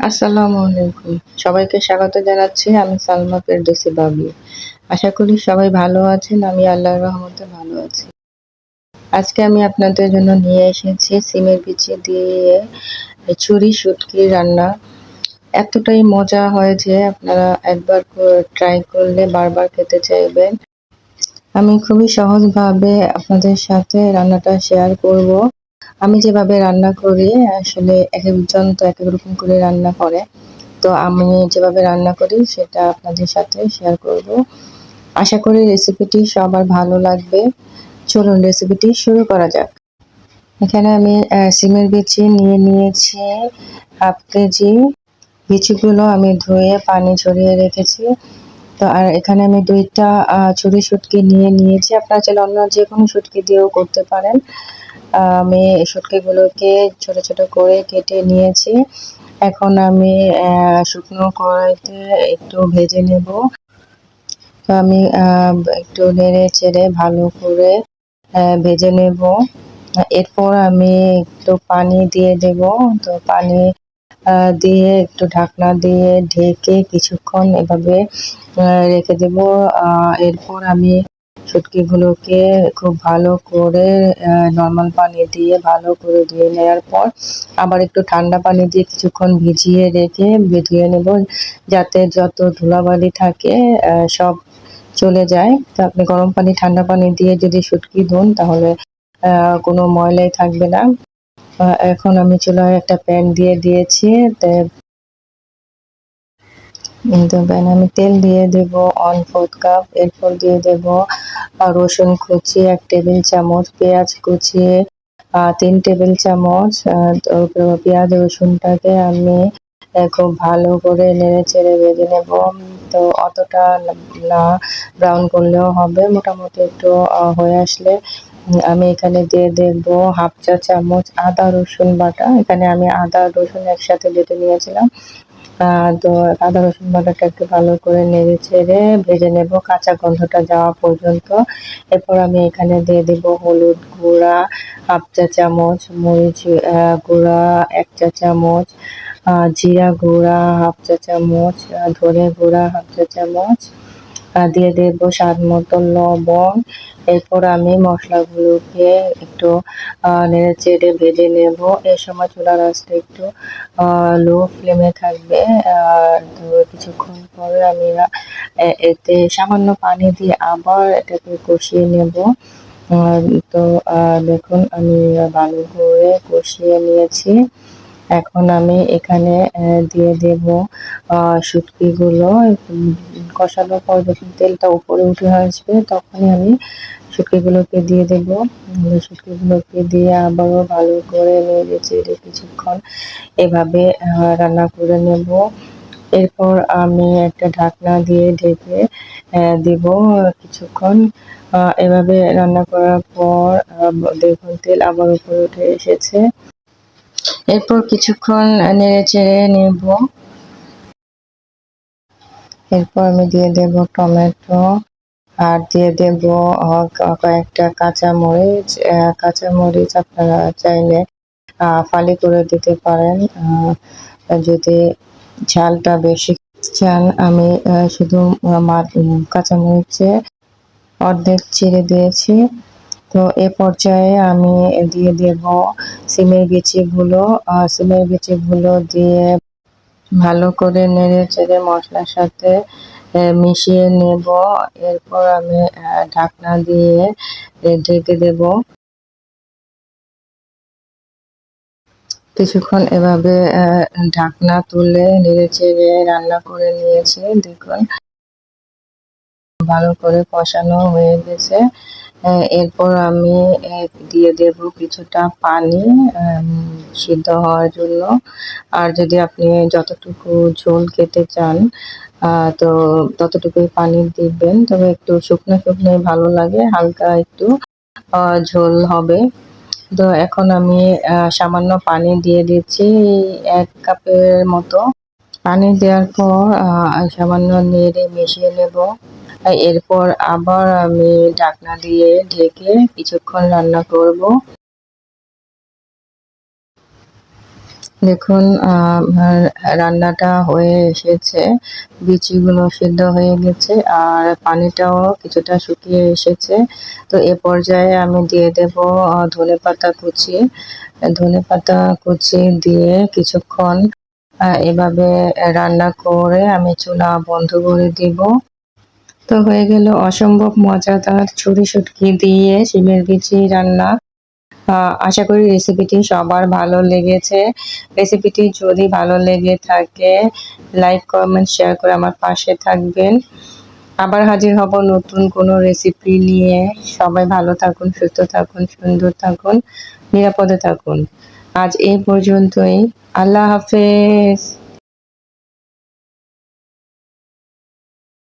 আসসালামু আলাইকুম। সবাইকে স্বাগত জানাচ্ছি আমি সালমা ফেরদৌসি বাবি আশা করি সবাই ভালো আছেন, আমি আল্লাহর রহমতে ভালো আছি। আজকে আমি আপনাদের জন্য নিয়ে এসেছি সিমের বিচি দিয়ে ছুরি শুটকি রান্না। এতটাই মজা হয় যে আপনারা একবার ট্রাই করলে বারবার খেতে চাইবেন। আমি খুবই সহজভাবে আপনাদের সাথে রান্নাটা শেয়ার করব। আমি যেভাবে রান্না করি, আসলে এক একজন তো এক এক রকম করে রান্না করে। তো আমি যেভাবে রান্না করি, সেটা আপনাদের সাথে শেয়ার করব। আশা করি রেসিপিটি সবার ভালো লাগবে। চলুন রেসিপিটি শুরু করা যাক। এখানে আমি সিমের বিচি নিয়ে নিয়েছি। Half KG. বিচিগুলো আমি ধুয়ে পানি ঝরিয়ে রেখেছি। তো আর এখানে আমি দুইটা ছুরি শুটকি নিয়ে নিয়েছি। আপনারা চাইলে অন্য যে কোনো শুটকি দিয়েও করতে পারেন। আমি শুটকিগুলোকে ছোট ছোট করে কেটে নিয়েছি। এখন আমি শুকনো কড়াইতে একটু ভেজে নেব। তো আমি একটু নেড়ে চেড়ে ভালো করে ভেজে নেব। এরপর আমি একটু পানি দিয়ে দেব। তো পানি দিয়ে একটু ঢাকনা দিয়ে ঢেকে কিছুক্ষণ এভাবে রেখে দেব। এরপর আমি শুটকিগুলোকে খুব ভালো করে নর্মাল পানি দিয়ে ভালো করে ধুয়ে নেওয়ার পর আবার একটু ঠান্ডা পানি দিয়ে কিছুক্ষণ ভিজিয়ে রেখে ধুয়ে নেব। যাতে যত ধুলাবালি থাকে সব চলে যায়। তো আপনি গরম পানি, ঠান্ডা পানি দিয়ে যদি শুটকি ধুন, তাহলে কোনো ময়লাই থাকবে না। এখন আমি চুলায় একটা প্যান দিয়ে দিয়েছি দেবেন আমি তেল দিয়ে দেব অন ফোর্থ কাপ এরপর দিয়ে দেব রসুন কুচি, এক টেবিল চামচ, পেঁয়াজ কুচি তিন টেবিল চামচ পেঁয়াজ রসুনটাকে আমি খুব ভালো করে নেড়ে চেড়ে ভেজে নেব, তো অতটা না ব্রাউন করলেও হবে, মোটামুটি একটু হয়ে আসলে আমি এখানে দিয়ে দেব হাফ চা চামচ আদা রসুন বাটা। এখানে আমি আদা, রসুন একসাথে বেটে নিয়েছিলাম। তো আদা, রসুন বাটাটা একটু ভালো করে নেড়ে ছেড়ে ভেজে নেব কাঁচা গন্ধটা যাওয়া পর্যন্ত। এরপর আমি এখানে দিয়ে দেব হলুদ গুঁড়া, হাফ চা চামচ মরিচ গুঁড়া, এক চা চামচ জিরা গুঁড়া, হাফ চা চামচ, ধনে গুঁড়া, হাফ চা চামচ দিয়ে দেব স্বাদ মতো লবণ। এরপর আমি মশলাগুলোকে একটু নেড়ে চেড়ে ভেজে নেব। এই সময় চুলার আঁচটা একটু লো ফ্লেমে থাকবে। আর কিছুক্ষণ পরে আমি এতে সামান্য পানি দিয়ে আবার এটাকে কষিয়ে নেব। তো দেখুন আমি ভালো করে কষিয়ে নিয়েছি। এখন আমি এখানে দিয়ে দেব শুটকিগুলো কষানোর পর যখন তেলটা উপরে উঠে আসবে, তখনই আমি শুটকিগুলোকে দিয়ে দেব। শুটকিগুলোকে দিয়ে আবারও ভালো করে নেড়ে চেড়ে কিছুক্ষণ এভাবে রান্না করে নেব। এরপর আমি একটা ঢাকনা দিয়ে ঢেকে দিব কিছুক্ষণ। এভাবে রান্না করার পর দেখুন তেল আবার উপরে উঠে এসেছে। এরপর কিছুক্ষণ নেড়ে চেড়ে নেব। এরপর আমি দিয়ে দেব টমেটো আর দিয়ে দেব কয়েকটা কাঁচা মরিচ কাঁচা মরিচ আপনারা চাইলে ফালি করে দিতে পারেন। যদি ঝালটা বেশি চান, আমি শুধু কাঁচামরিচে অর্ধেক চিড়ে দিয়েছি। তো এ পর্যায়ে আমি দিয়ে দেব সিমের বিচিগুলো সিমের বিচিগুলো দিয়ে ভালো করে নেড়ে চেড়ে মশলার সাথে মিশিয়ে নেব। এরপর আমি ঢাকনা দিয়ে ঢেকে দেব। কিছুক্ষণ এভাবে ঢাকনা তুলে নেড়ে চেড়ে রান্না করে নিয়েছি। দেখুন, ভালো করে কষানো হয়ে গেছে। এরপর আমি দিয়ে দেব কিছুটা পানি সিদ্ধ হওয়ার জন্য। আর যদি আপনি যতটুকু ঝোল খেতে চান তো ততটুকুই পানি দিবেন। তবে একটু শুকনো শুকনো ভালো লাগে, হালকা একটু ঝোল হবে। তো এখন আমি সামান্য পানি দিয়ে দিচ্ছি এক কাপের মতো। পানি দেওয়ার পর সামান্য নেড়ে মিশিয়ে নেব। এরপর আবার আমি ঢাকনা দিয়ে ঢেকে কিছুক্ষণ রান্না করব। দেখুন রান্নাটা হয়ে এসেছে। বিচিগুলো সিদ্ধ হয়ে গেছে আর পানিটাও কিছুটা শুকিয়ে এসেছে। তো এ পর্যায়ে আমি দিয়ে দেব ধনে পাতা কুচি। ধনে পাতা কুচি দিয়ে কিছুক্ষণ এভাবে রান্না করে আমি চুলা বন্ধ করে দিব। তো হয়ে গেল, অসম্ভব মজাদার ছুরি শুটকি দিয়ে শিমের বিচি রান্না। আশা করি রেসিপিটি সবার ভালো লেগেছে। রেসিপিটি যদি ভালো লেগে থাকে লাইক কমেন্ট শেয়ার করে আমার পাশে থাকবেন। আবার হাজির হব নতুন কোনো রেসিপি নিয়ে। সবাই ভালো থাকুন, সুস্থ থাকুন, সুন্দর থাকুন, নিরাপদে থাকুন। আজ এই পর্যন্তই। আল্লাহ হাফেজ।